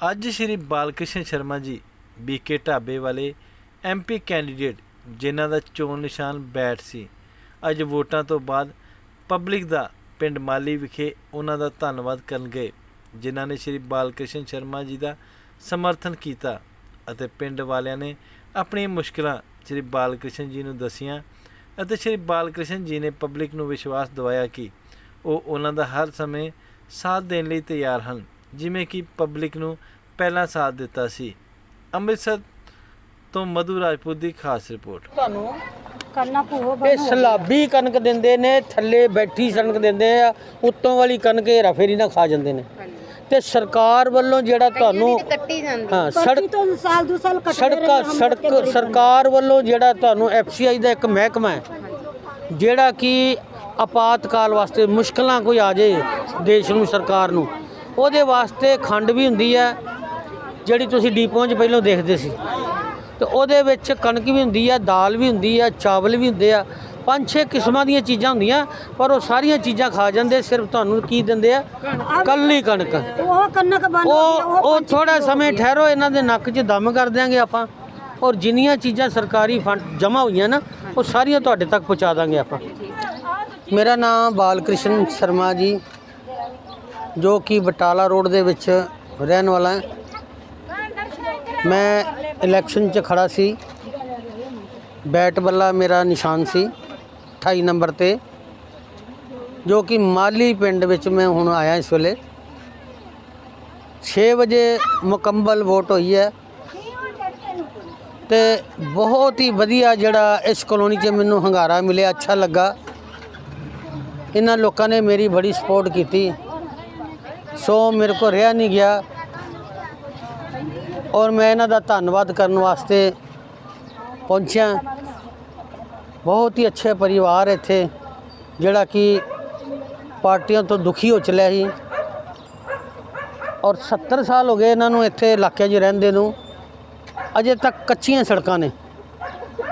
ਅੱਜ ਸ਼੍ਰੀ ਬਾਲਕ੍ਰਿਸ਼ਨ ਸ਼ਰਮਾ ਜੀ ਬੀਕੇ ਢਾਬੇ ਵਾਲੇ ਐਮਪੀ ਕੈਂਡੀਡੇਟ, ਜਿਨ੍ਹਾਂ ਦਾ ਚੋਣ ਨਿਸ਼ਾਨ ਬੈਠ ਸੀ। ਅੱਜ ਵੋਟਾਂ ਤੋਂ ਬਾਅਦ ਪਬਲਿਕ ਦਾ ਪਿੰਡ ਮਾਲੀ ਵਿਖੇ ਉਹਨਾਂ ਦਾ ਧੰਨਵਾਦ ਕਰਨ ਗਏ, ਜਿਨ੍ਹਾਂ ਨੇ ਸ਼੍ਰੀ ਬਾਲਕ੍ਰਿਸ਼ਨ ਸ਼ਰਮਾ ਜੀ ਦਾ ਸਮਰਥਨ ਕੀਤਾ ਅਤੇ ਪਿੰਡ ਵਾਲਿਆਂ ਨੇ ਆਪਣੀਆਂ ਮੁਸ਼ਕਲਾਂ ਸ਼੍ਰੀ ਬਾਲਕ੍ਰਿਸ਼ਨ ਜੀ ਨੂੰ ਦੱਸੀਆਂ ਅਤੇ ਸ਼੍ਰੀ ਬਾਲਕ੍ਰਿਸ਼ਨ ਜੀ ਨੇ ਪਬਲਿਕ ਨੂੰ ਵਿਸ਼ਵਾਸ ਦਿਵਾਇਆ ਕਿ ਉਹ ਉਹਨਾਂ ਦਾ ਹਰ ਸਮੇਂ ਸਾਥ ਦੇਣ ਲਈ ਤਿਆਰ ਹਨ। ਜਿਵੇਂ ਕਿ ਪਬਲਿਕ ਨੂੰ ਪਹਿਲਾਂ ਸਾਥ ਦਿੱਤਾ ਸੀ। ਅੰਮ੍ਰਿਤਸਰ ਤੋਂ ਮਧੂ ਰਾਜਪੂਤ ਦੀ ਖਾਸ ਰਿਪੋਰਟ। ਤੁਹਾਨੂੰ ਕਰਨਾ ਪੂਓ ਇਹ ਸਲਾਬੀ ਕਣਕ ਦਿੰਦੇ ਨੇ ਥੱਲੇ ਬੈਠੀ ਕਣਕ ਦਿੰਦੇ ਆ ਉੱਤੋਂ ਵਾਲੀ ਕਣਕ ਹੇਰਾ ਫੇਰੀ ਨਾਲ ਖਾ ਜਾਂਦੇ ਨੇ। ਤੇ ਸਰਕਾਰ ਵੱਲੋਂ ਜਿਹੜਾ ਤੁਹਾਨੂੰ ਕੱਟੀ ਜਾਂਦੀ। ਹਾਂ ਸੜਕ ਸੜਕ ਤੋਂ ਸਾਲ ਦੋ ਸਾਲ ਕੱਟਦੇ ਸੜਕਾਂ ਸੜਕ ਸਰਕਾਰ ਵੱਲੋਂ ਜਿਹੜਾ ਤੁਹਾਨੂੰ ਐਫਸੀਆਈ ਦਾ ਇੱਕ ਮਹਿਕਮਾ ਹੈ ਜਿਹੜਾ ਕਿ ਆਪਾਤਕਾਲ ਵਾਸਤੇ ਮੁਸ਼ਕਲਾਂ ਕੋਈ ਆ ਜੇ ਦੇਸ਼ ਨੂੰ ਸਰਕਾਰ ਨੂੰ ਉਹਦੇ ਵਾਸਤੇ ਖੰਡ ਵੀ ਹੁੰਦੀ ਹੈ ਜਿਹੜੀ ਤੁਸੀਂ ਡੀਪੋਆਂ 'ਚ ਪਹਿਲਾਂ ਦੇਖਦੇ ਸੀ। ਤੇ ਉਹਦੇ ਵਿੱਚ ਕਣਕ ਵੀ ਹੁੰਦੀ ਹੈ ਦਾਲ ਵੀ ਹੁੰਦੀ ਹੈ ਚਾਵਲ ਵੀ ਹੁੰਦੇ ਆ। ਪੰਜ ਛੇ ਕਿਸਮਾਂ ਦੀਆਂ ਚੀਜ਼ਾਂ ਹੁੰਦੀਆਂ ਪਰ ਉਹ ਸਾਰੀਆਂ ਚੀਜ਼ਾਂ ਖਾ ਜਾਂਦੇ ਸਿਰਫ ਤੁਹਾਨੂੰ ਕੀ ਦਿੰਦੇ ਆ? ਕੱਲੀ ਕਣਕ। ਉਹ ਕੰਨਕ ਬੰਦ ਉਹ ਉਹ ਥੋੜਾ ਸਮੇਂ ਠਹਿਰੋ ਇਹਨਾਂ ਦੇ ਨੱਕ 'ਚ ਦਮ ਕਰ ਦਿਆਂਗੇ ਆਪਾਂ। ਔਰ ਜਿੰਨੀਆਂ ਚੀਜ਼ਾਂ ਸਰਕਾਰੀ ਫੰਡ ਜਮ੍ਹਾਂ ਹੋਈਆਂ ਨਾ ਉਹ ਸਾਰੀਆਂ ਤੁਹਾਡੇ ਤੱਕ ਪਹੁੰਚਾ ਦਾਂਗੇ ਆਪਾਂ। ਮੇਰਾ ਨਾਮ ਬਾਲਕ੍ਰਿਸ਼ਨ ਸ਼ਰਮਾ ਜੀ। ਜੋ ਕਿ ਬਟਾਲਾ ਰੋਡ ਦੇ ਵਿੱਚ ਰਹਿਣ ਵਾਲਾ ਹਾਂ। ਮੈਂ ਇਲੈਕਸ਼ਨ 'ਚ ਖੜਾ ਸੀ। ਬੈਟ ਬੱਲਾ ਮੇਰਾ ਨਿਸ਼ਾਨ ਸੀ 28 ਨੰਬਰ ਤੇ, ਜੋ ਕਿ ਮਾਲੀ ਪਿੰਡ ਵਿੱਚ ਮੈਂ ਹੁਣ ਆਇਆ ਇਸ ਵੇਲੇ। 6 ਵਜੇ ਮੁਕੰਮਲ ਵੋਟ ਹੋਈ ਹੈ ਤੇ ਬਹੁਤ ਹੀ ਵਧੀਆ ਜਿਹੜਾ ਇਸ ਕਲੋਨੀ 'ਚ ਮੈਨੂੰ ਹੰਗਾਰਾ ਮਿਲਿਆ, ਅੱਛਾ ਲੱਗਾ। ਇਹਨਾਂ ਲੋਕਾਂ ਨੇ ਮੇਰੀ ਬੜੀ ਸਪੋਰਟ ਕੀਤੀ। ਸੋ ਮੇਰੇ ਕੋ ਰਿਹਾ ਨਹੀਂ ਗਿਆ। ਔਰ ਮੈਂ ਇਹਨਾਂ ਦਾ ਧੰਨਵਾਦ ਕਰਨ ਵਾਸਤੇ ਪਹੁੰਚਿਆ। ਬਹੁਤ ਹੀ ਅੱਛੇ ਪਰਿਵਾਰ ਇੱਥੇ, ਜਿਹੜਾ ਕਿ ਪਾਰਟੀਆਂ ਤੋਂ ਦੁਖੀ ਹੋ ਚਲਿਆ ਸੀ। ਔਰ 70 ਸਾਲ ਹੋ ਗਏ ਇਹਨਾਂ ਨੂੰ ਇੱਥੇ ਇਲਾਕੇ 'ਚ ਰਹਿੰਦੇ ਨੂੰ। ਅਜੇ ਤੱਕ ਕੱਚੀਆਂ ਸੜਕਾਂ ਨੇ।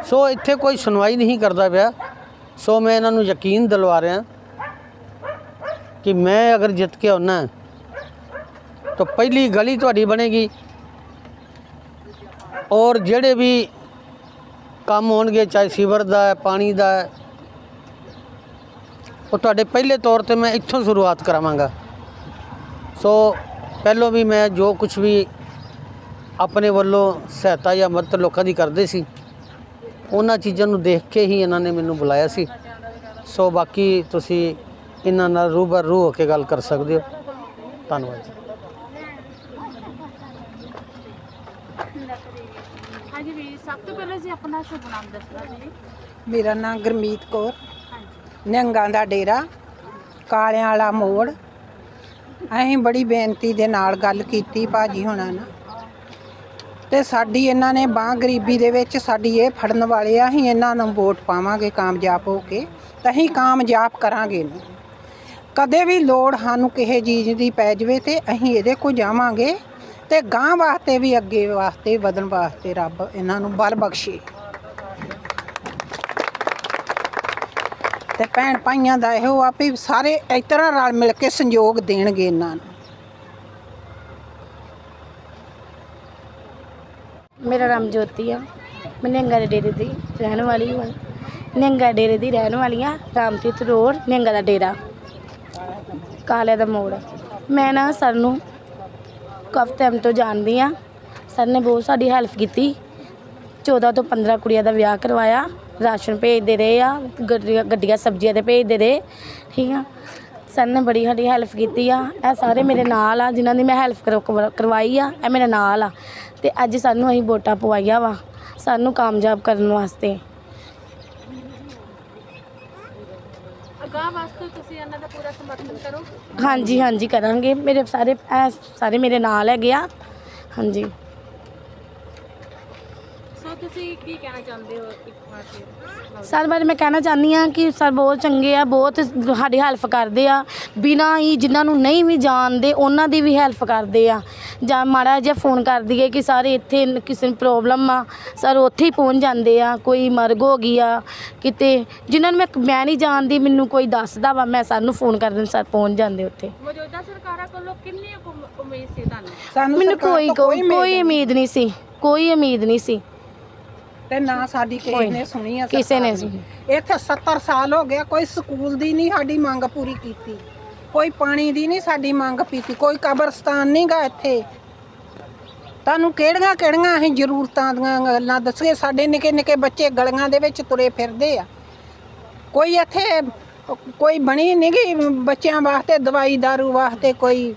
ਸੋ ਇੱਥੇ ਕੋਈ ਸੁਣਵਾਈ ਨਹੀਂ ਕਰਦਾ ਪਿਆ। ਸੋ ਮੈਂ ਇਹਨਾਂ ਨੂੰ ਯਕੀਨ ਦਿਲਵਾ ਰਿਹਾ ਕਿ ਮੈਂ ਅਗਰ ਜਿੱਤ ਕੇ ਆਉਣਾ ਤਾਂ ਪਹਿਲੀ ਗਲੀ ਤੁਹਾਡੀ ਬਣੇਗੀ। ਔਰ ਜਿਹੜੇ ਵੀ ਕੰਮ ਹੋਣਗੇ, ਚਾਹੇ ਸੀਵਰ ਦਾ ਹੈ, ਪਾਣੀ ਦਾ ਹੈ, ਉਹ ਤੁਹਾਡੇ ਪਹਿਲੇ ਤੌਰ ਤੇ ਮੈਂ ਇੱਥੋਂ ਸ਼ੁਰੂਆਤ ਕਰਾਵਾਂਗਾ। ਸੋ ਪਹਿਲੋਂ ਵੀ ਮੈਂ ਜੋ ਕੁਝ ਵੀ ਆਪਣੇ ਵੱਲੋਂ ਸਹਾਇਤਾ ਜਾਂ ਮਦਦ ਲੋਕਾਂ ਦੀ ਕਰਦੇ ਸੀ, ਉਹਨਾਂ ਚੀਜ਼ਾਂ ਨੂੰ ਦੇਖ ਕੇ ਹੀ ਇਹਨਾਂ ਨੇ ਮੈਨੂੰ ਬੁਲਾਇਆ ਸੀ। ਸੋ ਬਾਕੀ ਤੁਸੀਂ ਇਹਨਾਂ ਨਾਲ ਰੂਬਰੂ ਹੋ ਕੇ ਗੱਲ ਕਰ ਸਕਦੇ ਹੋ। ਧੰਨਵਾਦ ਹਾਂਜੀ ਵੀ ਸਭ ਤੋਂ ਪਹਿਲਾਂ ਜੀ ਆਪਣਾ ਸ਼ੁਭ ਨਾਮ ਦੱਸਣਾ ਜੀ। ਮੇਰਾ ਨਾਮ ਗੁਰਮੀਤ ਕੌਰ। ਨਿਹੰਗਾਂ ਦਾ ਡੇਰਾ ਕਾਲਿਆਂ ਵਾਲਾ ਮੋੜ। ਅਸੀਂ ਬੜੀ ਬੇਨਤੀ ਦੇ ਨਾਲ ਗੱਲ ਕੀਤੀ ਭਾਜੀ ਹੁਣਾਂ ਨਾਲ। ਤੇ ਸਾਡੀ ਇਹਨਾਂ ਨੇ ਬਾਹ ਗਰੀਬੀ ਦੇ ਵਿੱਚ ਸਾਡੀ ਇਹ ਫੜਨ ਵਾਲੇ ਆ ਅਸੀਂ ਇਹਨਾਂ ਨੂੰ ਵੋਟ ਪਾਵਾਂਗੇ ਕਾਮਯਾਬ ਹੋ ਕੇ ਤਾਂ ਅਸੀਂ ਕਾਮਯਾਬ ਕਰਾਂਗੇ ਇਹਨੂੰ। ਕਦੇ ਵੀ ਲੋੜ ਸਾਨੂੰ ਕਿਸੇ ਚੀਜ਼ ਦੀ ਪੈ ਜਵੇ ਤੇ ਅਸੀਂ ਇਹਦੇ ਕੋਲ ਜਾਵਾਂਗੇ। ਤੇ ਗਾਂ ਵਾਸਤੇ ਵੀ, ਅੱਗੇ ਵਾਸਤੇ ਵਧਣ ਵਾਸਤੇ ਰੱਬ ਇਹਨਾਂ ਨੂੰ ਬਲ ਬਖਸ਼ੇ। ਤੇ ਭੈਣ ਭਾਈਆਂ ਦਾ ਇਹੋ ਆ ਵੀ ਸਾਰੇ ਇਸ ਤਰ੍ਹਾਂ ਰਲ ਮਿਲ ਕੇ ਸੰਯੋਗ ਦੇਣਗੇ ਇਹਨਾਂ ਨੂੰ। ਮੇਰਾ ਨਾਮ ਜੋਤੀ ਆ। ਮੈਂ ਨਿਹੰਗਾ ਦੇ ਡੇਰੇ ਦੀ ਰਹਿਣ ਵਾਲੀ ਹਾਂ। ਨਿਹੰਗਾ ਡੇਰੇ ਦੀ ਰਹਿਣ ਵਾਲੀ ਆ ਰਾਮਤੀਰਥ ਰੋਡ ਨਿਹੰਗਾ ਦਾ ਡੇਰਾ। ਕਾਲੇ ਦਾ ਮੋੜ। ਮੈਂ ਨਾ ਸਰ ਨੂੰ ਕਾਫੀ ਟਾਈਮ ਤੋਂ ਜਾਣਦੀ ਆ ਸਰ ਨੇ ਬਹੁਤ ਸਾਡੀ ਹੈਲਪ ਕੀਤੀ। 14 ਤੋਂ 15 ਕੁੜੀਆਂ ਦਾ ਵਿਆਹ ਕਰਵਾਇਆ। ਰਾਸ਼ਨ ਭੇਜਦੇ ਰਹੇ ਆ, ਗੱਡੀਆਂ ਗੱਡੀਆਂ, ਸਬਜ਼ੀਆਂ ਤੇ ਭੇਜਦੇ ਰਹੇ। ਠੀਕ ਆ। ਸਰ ਨੇ ਬੜੀ ਸਾਡੀ ਹੈਲਪ ਕੀਤੀ ਆ। ਇਹ ਸਾਰੇ ਮੇਰੇ ਨਾਲ ਆ, ਜਿਨ੍ਹਾਂ ਦੀ ਮੈਂ ਹੈਲਪ ਕਰਵਾਈ ਆ, ਇਹ ਮੇਰੇ ਨਾਲ ਆ। ਤੇ ਅੱਜ ਸਾਨੂੰ ਅਸੀਂ ਵੋਟਾਂ ਪਵਾਈਆਂ ਵਾ। ਸਾਨੂੰ ਕਾਮਯਾਬ ਕਰਨ ਵਾਸਤੇ। ਅਗਾਹ ਵਾਸਤੇ ਤੁਸੀਂ ਇਹਨਾਂ ਦਾ ਪੂਰਾ ਸਮਰਥਨ ਕਰੋ। ਹਾਂਜੀ ਹਾਂਜੀ ਕਰਾਂਗੇ। ਮੇਰੇ ਸਾਰੇ, ਇਹ ਸਾਰੇ ਮੇਰੇ ਨਾਲ ਹੈਗੇ ਆ। ਹਾਂਜੀ। ਤੁਸੀਂ ਕੀ ਕਹਿਣਾ ਚਾਹੁੰਦੇ ਹੋ ਇੱਕ ਵਾਰ ਫਿਰ? ਸਰ ਬਾਰੇ ਮੈਂ ਕਹਿਣਾ ਚਾਹੁੰਦੀ ਹਾਂ ਕਿ ਸਰ ਬਹੁਤ ਚੰਗੇ ਆ ਬਹੁਤ ਸਾਡੀ ਹੈਲਪ ਕਰਦੇ ਆ। ਬਿਨਾਂ ਹੀ ਜਿਨ੍ਹਾਂ ਨੂੰ ਨਹੀਂ ਵੀ ਜਾਣਦੇ ਉਹਨਾਂ ਦੀ ਵੀ ਹੈਲਪ ਕਰਦੇ ਆ। ਜਾਂ ਮਾੜਾ ਜਿਹਾ ਫੋਨ ਕਰ ਦਈਏ ਕਿ ਸਾਰੇ ਇੱਥੇ ਕਿਸੇ ਨੂੰ ਪ੍ਰੋਬਲਮ ਆ। ਸਰ ਉੱਥੇ ਹੀ ਪਹੁੰਚ ਜਾਂਦੇ ਆ ਕੋਈ ਮਰਗ ਹੋ ਗਈ ਆ ਕਿਤੇ। ਜਿਨ੍ਹਾਂ ਨੂੰ ਮੈਂ ਮੈਂ ਨਹੀਂ ਜਾਣਦੀ ਮੈਨੂੰ ਕੋਈ ਦੱਸਦਾ ਵਾ ਮੈਂ ਸਰ ਨੂੰ ਫੋਨ ਕਰ ਦਿੰਦੀ ਸਰ ਪਹੁੰਚ ਜਾਂਦੇ ਉੱਥੇ। ਮੌਜੂਦਾ ਸਰਕਾਰਾਂ ਕੋਲੋਂ ਕਿੰਨੀ ਉਮ- ਉਮੀਦ ਸੀ ਤੁਹਾਨੂੰ? ਸਾਨੂੰ ਮੈਨੂੰ ਸਰਕਾਰ ਕੋਈ ਤੋਂ ਕੋਈ ਉਮੀਦ ਕੋਈ ਉਮੀਦ ਨਹੀਂ ਸੀ ਕੋਈ ਉਮੀਦ ਨਹੀਂ ਸੀ। ਤੇ ਨਾ ਸਾਡੀ ਕਿਸੇ ਕੋਈ ਨੇ ਸੁਣੀ ਆ ਕਿਸੇ ਨੇ ਦੀ। ਇੱਥੇ 70 ਸਾਲ ਹੋ ਗਿਆ ਕੋਈ ਸਕੂਲ ਦੀ ਨਹੀਂ ਸਾਡੀ ਮੰਗ ਪੂਰੀ ਕੀਤੀ। ਕੋਈ ਪਾਣੀ ਦੀ ਨਹੀਂ ਸਾਡੀ ਮੰਗ ਕੀਤੀ ਕੋਈ ਕਬਰਸਤਾਨ ਨਹੀਂਗਾ ਇੱਥੇ। ਤੁਹਾਨੂੰ ਕਿਹੜੀਆਂ ਕਿਹੜੀਆਂ ਅਸੀਂ ਜ਼ਰੂਰਤਾਂ ਦੀਆਂ ਗੱਲਾਂ ਦੱਸੀਏ? ਸਾਡੇ ਨਿੱਕੇ ਨਿੱਕੇ ਬੱਚੇ ਗਲੀਆਂ ਦੇ ਵਿੱਚ ਤੁਰੇ ਫਿਰਦੇ ਆ। ਕੋਈ ਇੱਥੇ ਕੋਈ ਬਣੀ ਨਹੀਂਗੀ ਬੱਚਿਆਂ ਵਾਸਤੇ ਦਵਾਈ ਦਾਰੂ ਵਾਸਤੇ ਕੋਈ।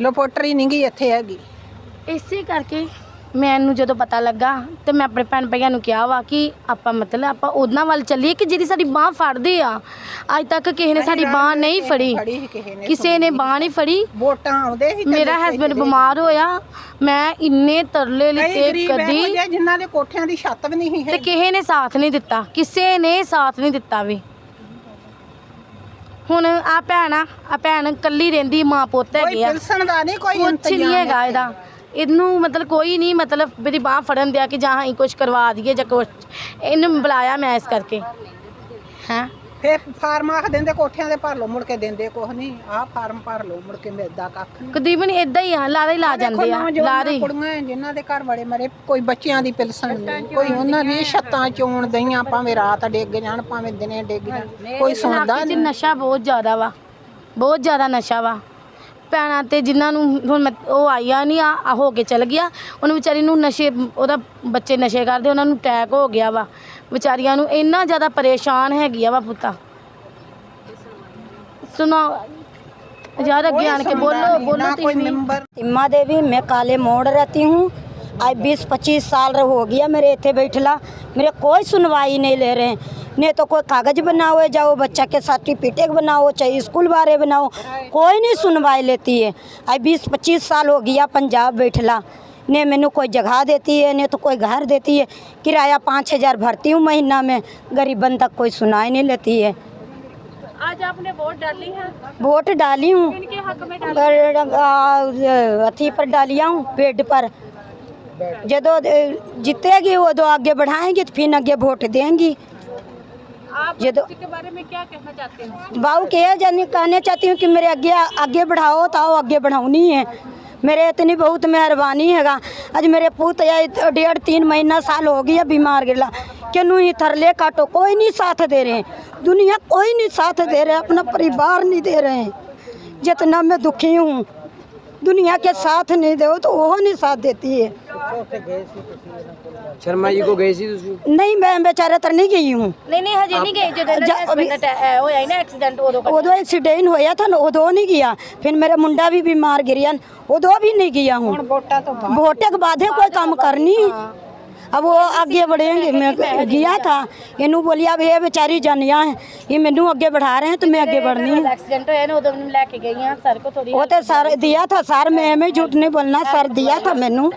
ਲੈਬੋਰਟਰੀ ਨਹੀਂਗੀ ਇੱਥੇ ਹੈਗੀ। ਇਸੇ ਕਰਕੇ ਮੈਨੂੰ ਜਦੋਂ ਪਤਾ ਲੱਗਾ ਤੇ ਮੈਂ ਆਪਣੇ ਭੈਣ ਭਾਈਆਂ ਨੂੰ ਕਿਹਾ ਵਾ ਕਿ ਆਪਾਂ ਮਤਲਬ ਆਪਾਂ ਉਹਨਾਂ ਵੱਲ ਚੱਲੀਏ ਕਿ ਜਿਹਦੀ ਸਾਡੀ ਬਾਹ ਫੜਦੇ ਆ। ਅੱਜ ਤੱਕ ਕਿਸੇ ਨੇ ਸਾਡੀ ਬਾਹ ਨਹੀਂ ਫੜੀ। ਕਿਸੇ ਨੇ ਬਾਹ ਨਹੀਂ ਫੜੀ। ਵੋਟਾਂ ਆਉਂਦੇ ਸੀ ਤੇ ਮੇਰਾ ਹਸਬੰਡ ਬਿਮਾਰ ਹੋਇਆ। ਮੈਂ ਇੰਨੇ ਤਰਲੇ ਕਈ ਲਿੱਤੇ ਕਦੀ। ਜਿਨ੍ਹਾਂ ਦੇ ਕੋਠਿਆਂ ਦੀ ਛੱਤ ਵੀ ਨਹੀਂ ਤੇ ਹੈ ਕਿਸੇ ਨੇ ਸਾਥ ਨਹੀਂ ਦਿੱਤਾ। ਕਿਸੇ ਨੇ ਸਾਥ ਨਹੀਂ ਦਿੱਤਾ ਵੀ। ਹੁਣ ਆ ਭੈਣ ਆ ਭੈਣ ਕੱਲੀ ਰਹਿੰਦੀ ਮਾਂ ਪੁੱਤ ਕੋਈ ਹੈਗੇ ਆ। ਪਿਲਸਣ ਦਾ ਨਹੀਂ ਕੋਈ ਇੰਤਜ਼ਾਮ ਨਹੀਂ ਹੈਗਾ। ਇਹਦਾ। ਇਹਨੂੰ ਮਤਲਬ ਕੋਈ ਨਹੀਂ ਮਤਲਬ ਮੇਰੀ ਬਾਹ ਫੜਨ ਦਿਆ ਕਿ ਜਾਂ ਅਸੀਂ ਕੁਝ ਕਰਵਾ ਦਈਏ ਜਾਂ ਕੁਝ ਇਹਨੂੰ ਬੁਲਾਇਆ ਮੈਂ ਇਸ ਕਰਕੇ। ਹੈਂ? ਫਿਰ ਫਾਰਮ ਆਖ ਦਿੰਦੇ ਕੋਠਿਆਂ ਦੇ ਭਰ ਲਓ ਮੁੜ ਕੇ ਦਿੰਦੇ ਕੁਛ ਨਹੀਂ। ਆਹ ਫਾਰਮ ਭਰ ਲਓ ਮੁੜ ਕੇ ਮਿਲਦਾ ਕੱਖ ਨਹੀਂ। ਕਦੀਬਨ ਇਦਾਂ ਹੀ ਆ ਲਾਰੇ ਹੀ ਲਾ ਜਾਂਦੇ ਆ ਲਾਰੇ ਹੀ। ਕੁੜੀਆਂ ਜਿਨ੍ਹਾਂ ਦੇ ਘਰ ਬੜੇ ਮਰੇ ਕੋਈ ਬੱਚਿਆਂ ਦੀ ਪਿਲਸਣ ਨਹੀਂ ਕੋਈ ਉਹਨਾਂ ਦੀ ਛੱਤਾਂ ਚੋਣ ਦਈਆਂ ਭਾਵੇਂ ਰਾਤ ਡਿੱਗ ਜਾਣ ਭਾਵੇਂ ਦਿਨੇ ਡਿੱਗ ਜਾਣ ਕੋਈ ਸੁਣਦਾ ਨਹੀਂ। ਨਸ਼ਾ ਬਹੁਤ ਜ਼ਿਆਦਾ ਵਾ ਬਹੁਤ ਜ਼ਿਆਦਾ ਨਸ਼ਾ ਵਾ। ਭੈਣਾਂ ਤੇ ਜਿਨ੍ਹਾਂ ਨੂੰ ਹੁਣ ਮੈਂ ਉਹ ਆਇਆ ਨਹੀਂ ਆ ਆ ਹੋ ਕੇ ਚਲ ਗਿਆ ਉਹਨੂੰ ਵਿਚਾਰੀ ਨੂੰ ਨਸ਼ੇ ਉਹਦਾ ਬੱਚੇ ਨਸ਼ੇ ਕਰਦੇ ਉਹਨਾਂ ਨੂੰ ਅਟੈਕ ਹੋ ਗਿਆ ਵਾ ਵਿਚਾਰੀਆਂ ਨੂੰ ਇੰਨਾ ਜ਼ਿਆਦਾ ਪਰੇਸ਼ਾਨ ਹੈਗੀ ਆ ਵਾ ਪੁੱਤਾ ਸੁਣੋ ਯਾਰ ਅੱਗੇ ਆਣ ਕੇ ਬੋਲੋ ਬੋਲੋ ਨਾ ਕੋਈ ਤੁਸੀਂ ਵੀ। ਮੈਂਬਰ इम्मा देवी मैं काले मोड़ रहती हूँ आज बीस पच्चीस साल हो गया मेरे इतने बैठला मेरे कोई सुनवाई नहीं ले रहे हैं नहीं तो कोई कागज़ बनाओ जाओ बच्चा के सर्टिफिकेट बनाओ चाहे स्कूल बारे बनाओ कोई नहीं सुनवाई लेती है। आज बीस पच्चीस साल हो गया पंजाब बैठला ने मैनू कोई जगह देती है नहीं तो कोई घर देती है। किराया पाँच हज़ार भरती हूँ महीना में गरीबन तक कोई सुनाई नहीं लेती है। आज आपने वोट डाली है? वोट डाली हूँ। अथी पर डालिया हूँ पेड पर। अ, जीतेगी वो दो आगे बढ़ाएँगे तो फिर आगे वोट देंगी। आप ਜਦੋਂ इसके बारे में क्या कहना चाहते हो बाबू कह जाने कहना चाहती हूँ कि मेरे आगे आगे बढ़ाओ तो आओ आगे बढ़ाऊनी है मेरे इतनी बहुत मेहरबानी हैगा आज मेरे पुत या इत- डेढ़ तीन महीना साल हो गया बीमार गिला क्यों ही थरले काटो कोई नहीं साथ दे रहे दुनिया कोई नहीं साथ दे रहे अपना परिवार नहीं दे रहे जितना मैं दुखी हूँ दुनिया के साथ नहीं दो तो वो नहीं साथ देती है ਸ਼ਰਮਾ ਜੀ ਕੋ ਗਏ ਸੀ ਤੁਸੀਂ नहीं मैं बेचारा तर नहीं गई हूँ ਨਹੀਂ ਨਹੀਂ ਹਜੇ ਨਹੀਂ ਗਏ ਜਦੋਂ ਜਾ- ਅਭੀ- ਹਸਬੰਡ ਦਾ ਹੋਇਆ ਸੀ ਨਾ ਐਕਸੀਡੈਂਟ ਉਦੋਂ उदो एक्सीडेंट होया था ना उदो नहीं गया फिर मेरा मुंडा भी बीमार गिरिया उदो भी नहीं गया हूँ ਵੋਟਾਂ ਤੋਂ ਬਾਅਦ वोटे के बाद है कोई काम करनी अब वो आगे बढ़ेंगे मैं गया था इनू बोली अब ये बेचारी जनिया है ये मैनू अगे बढ़ा रहे हैं तो मैं अगे बढ़नी है एक्सीडेंट होया ना उधर मैंने लेके गई हां सर को थोड़ी वो तो सर दिया था सर मैं एवें झूठ नहीं बोलना सर दिया था मैनू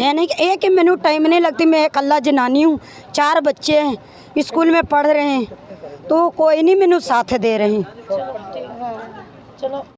यानी कि एक ही मैनू टाइम नहीं लगती मैं इकला जनानी हूँ चार बच्चे हैं स्कूल में पढ़ रहे हैं तो कोई नहीं मैनू साथ दे रहे हैं चलो